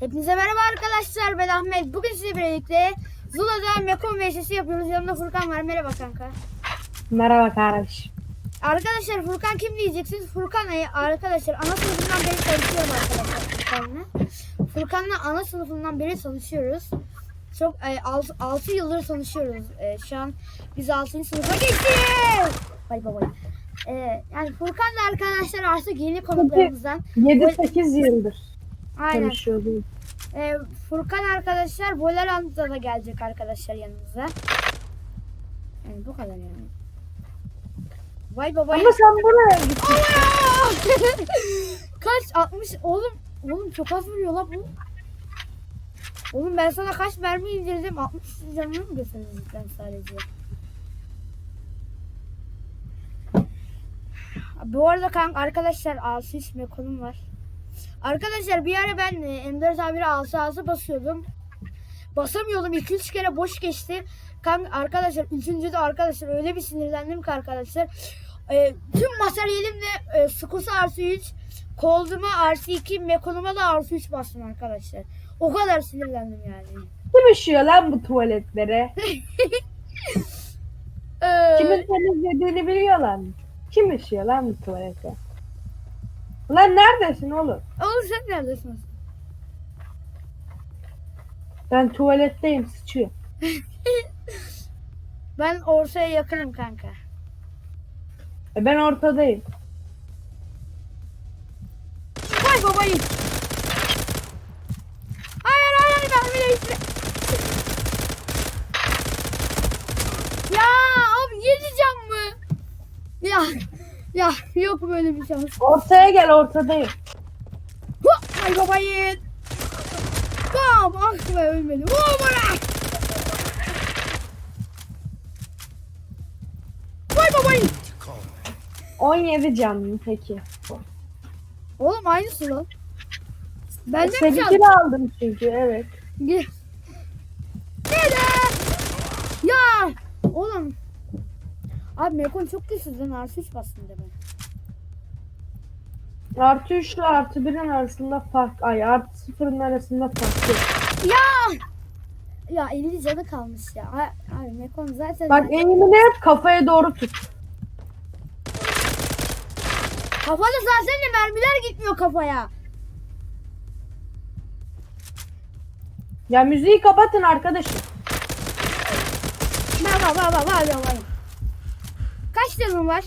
Hepinize merhaba arkadaşlar ben Ahmet. Bugün sizle birlikte Zula'da Mekon VS'si yapıyoruz. Yanımda Furkan var. Merhaba kanka. Merhaba kardeşim. Arkadaşlar Furkan kim diyeceksiniz? Furkan e, arkadaşlar ana sınıfından beri çalışıyorum arkadaşlar Furkan'la. Furkan'la ana sınıfından beri çalışıyoruz. Çok 6 yıldır çalışıyoruz. E, şu an biz 6. sınıfa geçtik. Bay bay. bay. E, yani Furkan'la arkadaşlar artık yeni konuklarımızdan. 7-8 yıldır Aynen. Ee, Furkan arkadaşlar Volerant'ta da gelecek arkadaşlar yanımıza. Yani bu kadar yani. Vay baba. Ama sen buraya git. Allah! kaç 60 oğlum oğlum çok az vuruyor la bu. Oğlum ben sana kaç mermi indirdim 60 canını mı götürdün ben sadece? Bu arada kanka arkadaşlar Asus Mekon'um var. Arkadaşlar bir ara ben e, M4 A1'e alsa alsa basıyordum. Basamıyordum 2-3 kere boş geçti. Kanka arkadaşlar üçüncüde arkadaşlar öyle bir sinirlendim ki arkadaşlar. E, tüm materyalimle e, Skusa artı 3, Cold'uma artı 2, Mekon'uma da artı 3 bastım arkadaşlar. O kadar sinirlendim yani. Kim üşüyor lan bu tuvaletlere? Ee, Kimin temizlediğini biliyorlar mı? Kim üşüyor lan bu tuvalete? Lan neredesin oğlum? Oğlum sen neredesin? Ben tuvaletteyim sıçıyor. Ben ortaya yakınım kanka. E ben ortadayım. Vay babayım. Hayır hayır ben bile işte. Ya abi yiyeceğim mı? Ya ya yok böyle bir şans. Ortaya gel ortadayım. Hu, Vay babayım. Bam ah be ölmedim. Vur bana. Vay babayım. 17 canlı peki. Oğlum aynısı lan. Ben de mi Seninkini aldım çünkü evet. Gel. Dede. Ya. Oğlum. Abi Mekon çok güçsüz lan. Artı 3 bastım de ben. Artı 3 ile artı 1'in arasında fark. Ay artı 0'ın arasında fark yok. Ya. Ya 50 canı kalmış ya. Ay- Abi Mekon zaten. Bak eğimini hep kafaya doğru tut. Kafada zaten de mermiler gitmiyor kafaya. Ya müziği kapatın arkadaşım. Bak bak bak bak bak bak. Kaç canın var?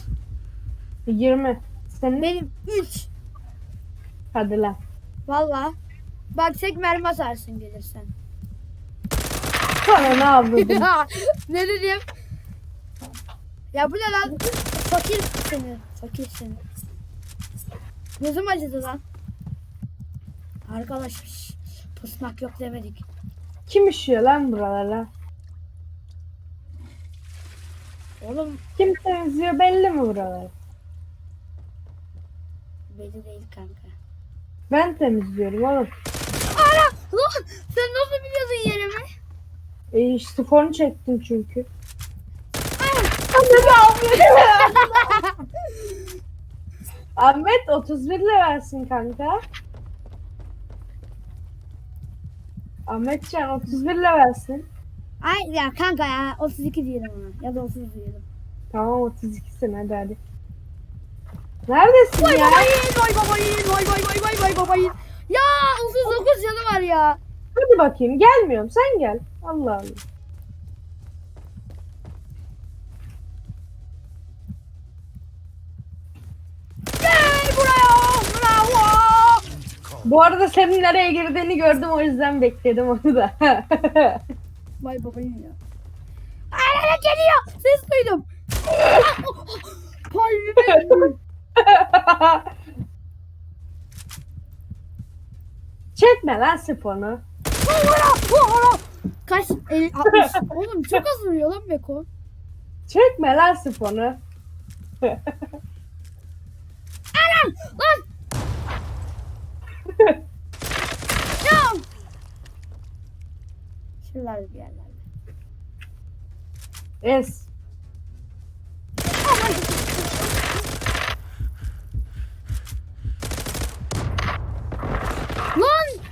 20. Senin Benim 3. hadi lan. Valla. Bak tek mermi atarsın gelirsen. Sana ne yapıyordun? ne dedim? Ya bu ne lan? Fakir seni. Fakir seni. Gözüm acıdı lan. Arkadaş şş, pusmak yok demedik. Kim üşüyor lan buralara? Oğlum Kim temizliyor belli mi buraları? belli değil kanka. Ben temizliyorum oğlum. Ana! Lan sen nasıl biliyorsun yerimi? E işte fonu çektim çünkü. Ahmet 31 versin kanka. Ahmetcan 31 versin. Ay ya kanka ya 32 diyelim ona. Ya da 30 diyelim. Tamam 32'sin hadi hadi. Neredesin Vay ya? babayın, vay babayın, vay vay vay vay vay babayın. Ya 39 canı var ya. Hadi bakayım gelmiyorum sen gel. Allah Allah. Gel buraya. Bravo. Bu arada senin nereye girdiğini gördüm o yüzden bekledim onu da. Vay babayın ya. Ay, geliyor. Ses duydum. Kalbime. Çekme lan sifonu. Kaç? El, 60. Oğlum çok az vuruyor lan Beko. Çekme lan sifonu. Anam! Lan! Ya! Şuralarda bir yerlerde. Es. Aman! Lan!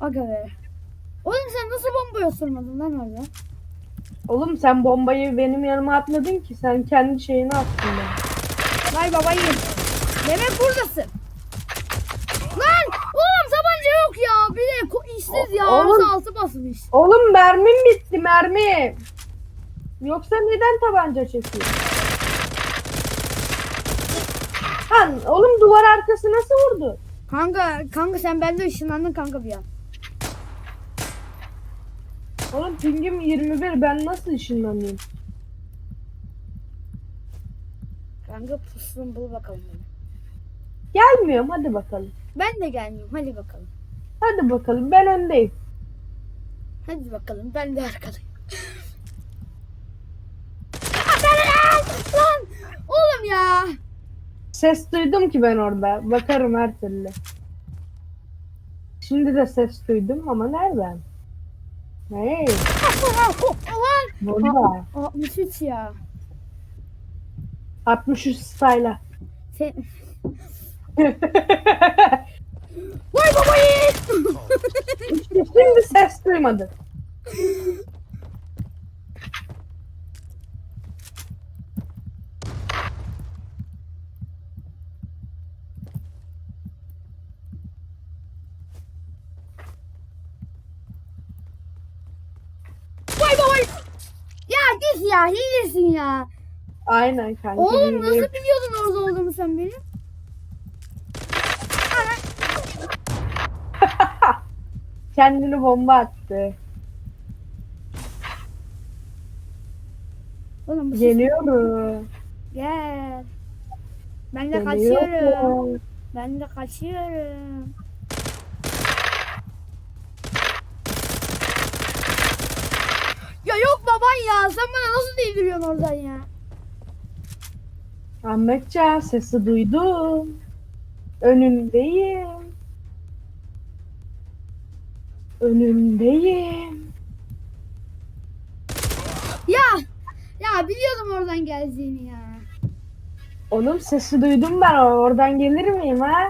Aga be. Oğlum sen nasıl bomba ısırmadın lan orada? Oğlum sen bombayı benim yanıma atmadın ki. Sen kendi şeyini attın bana. Vay babayım. Demek buradasın. Lan oğlum tabanca yok ya. Bir de ko- işsiz ya. Oğlum. Arası altı basmış. Oğlum mermim bitti mermi. Yoksa neden tabanca çekiyor? Lan oğlum duvar arkası nasıl vurdu? Kanka kanka sen bende ışınlandın kanka bir an. Oğlum pingim 21 ben nasıl ışınlanayım? Kanka pusulun bul bakalım beni. Gelmiyorum hadi bakalım. Ben de gelmiyorum. Hadi bakalım. Hadi bakalım ben öndeyim. Hadi bakalım. Ben de arkadayım. Lan! Oğlum ya. Ses duydum ki ben orada. Bakarım her türlü. Şimdi de ses duydum ama nereden? Hey, Lan! burada. 63 ya. 63 style'a. Sen... Vay babayı! Şimdi ses babayı! Ya. Hilesin ya. Aynen kanka. Oğlum nasıl biliyordun orada olduğumu sen benim? Kendini bomba attı. Oğlum bu ses- Geliyorum. Gel. Ben de kaçıyorum. Geliyorum. Ben de kaçıyorum. Ya yok baban ya. Sen bana nasıl değdiriyorsun oradan ya? Ahmetcan sesi duydum. Önündeyim. Önündeyim. Ya. Ya biliyordum oradan geleceğini ya. Oğlum sesi duydum ben oradan gelir miyim ha?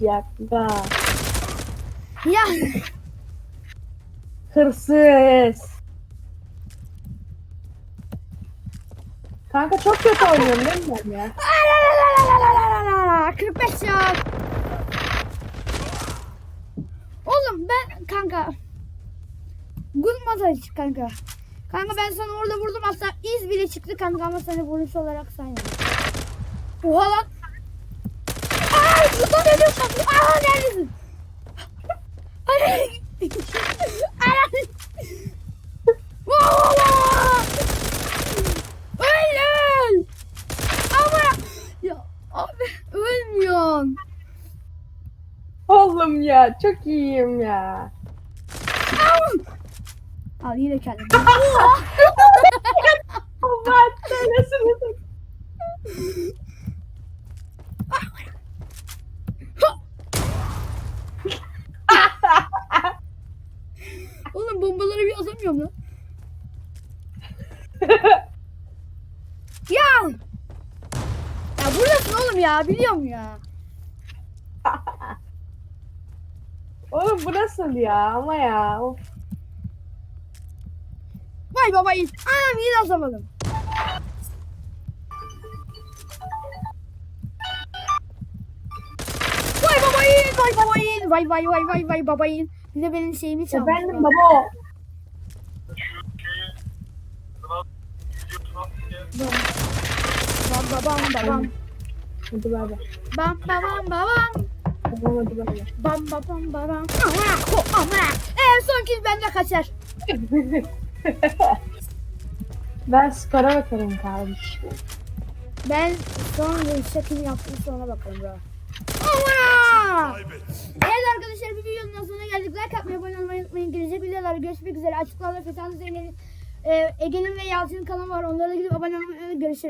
Yakla. Ya. Hırsız. Kanka çok kötü oynuyorum değil mi ben ya? 45 ya. Oğlum ben kanka. Good masaj kanka. Kanka ben sana orada vurdum hatta iz bile çıktı kanka ama seni vuruş olarak saymadım. Oha lan. Aa, burada ne diyorsun? Aa neredesin? Ay. Ay. Vaa, Oğlum ya çok iyiyim ya. Al yine kendini. Allah söylesin. Oğlum bombaları bir atamıyorum lan. Ya! Ya buradasın oğlum ya biliyorum ya. Oğlum bu nasıl ya ama ya. Of. Vay baba iyi. Anam yine atamadım. Vay baba iyi. Vay baba iyi. Vay vay vay vay vay baba iyi. Bir de benim şeyimi çalmış. Efendim baba. Bam. Hadi bay bay. Bam babam babam. Bay. Bam babam babam. Amına ko amına. En son kill bende kaçar. ben skora bakarım kardeşim. Ben son vuruşta kim yaptım sonra bakalım bro. Amına. Evet arkadaşlar bir videonun sonuna geldik. Like atmayı, abone olmayı unutmayın. Gelecek videolarda görüşmek üzere. Açıklamada Fesan Zeynep'in, e, Ege'nin ve Yalçın'ın kanalı var. Onlara da gidip abone olmayı. Görüşürüz.